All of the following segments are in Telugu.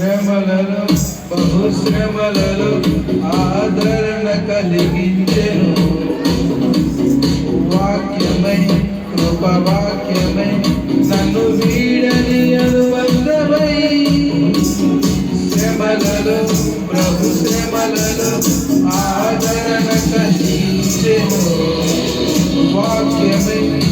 శ్రమలలో బహుశ్రమలలో ఆదరణ కలిగించెను. వాక్యమై కృపవాక్యమై నన్ను వీడని అనుబంధమై. శ్రమలలో ప్రభు శ్రమలలో ఆదరణ కలిగించెను. వాక్యమై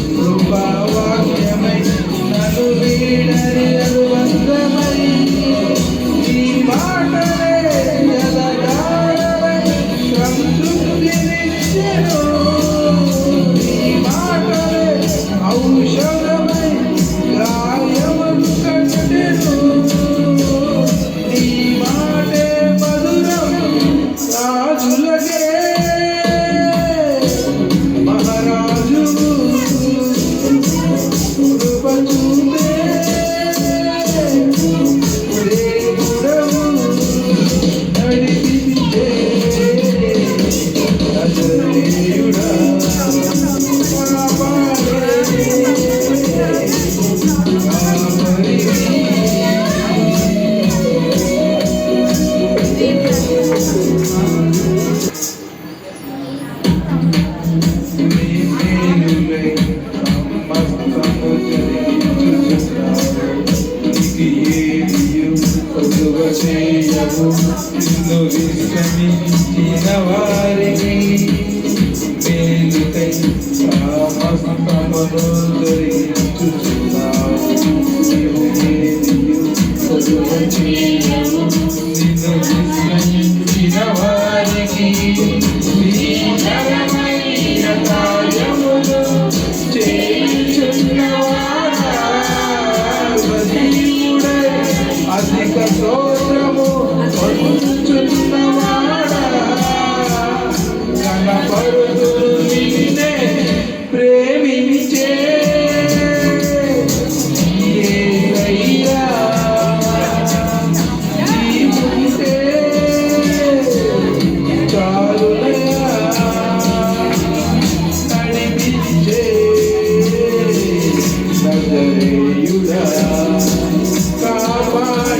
విశ్రమించిన వారిని మేలుకై రామసంతములు దొరికించుచున్నావు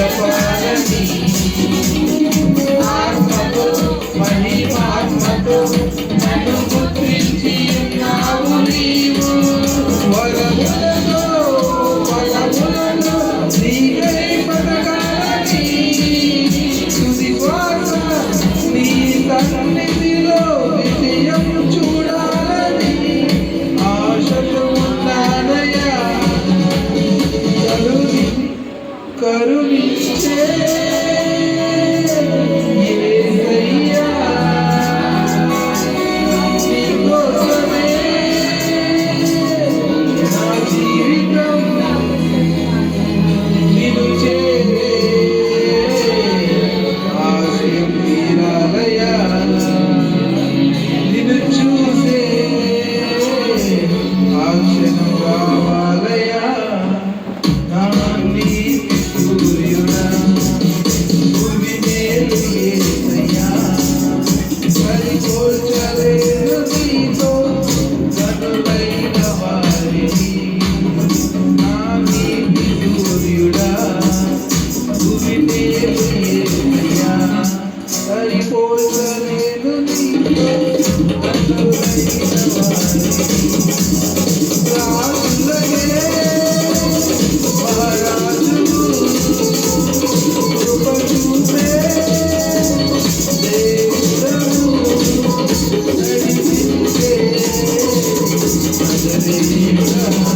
upon me. Sim,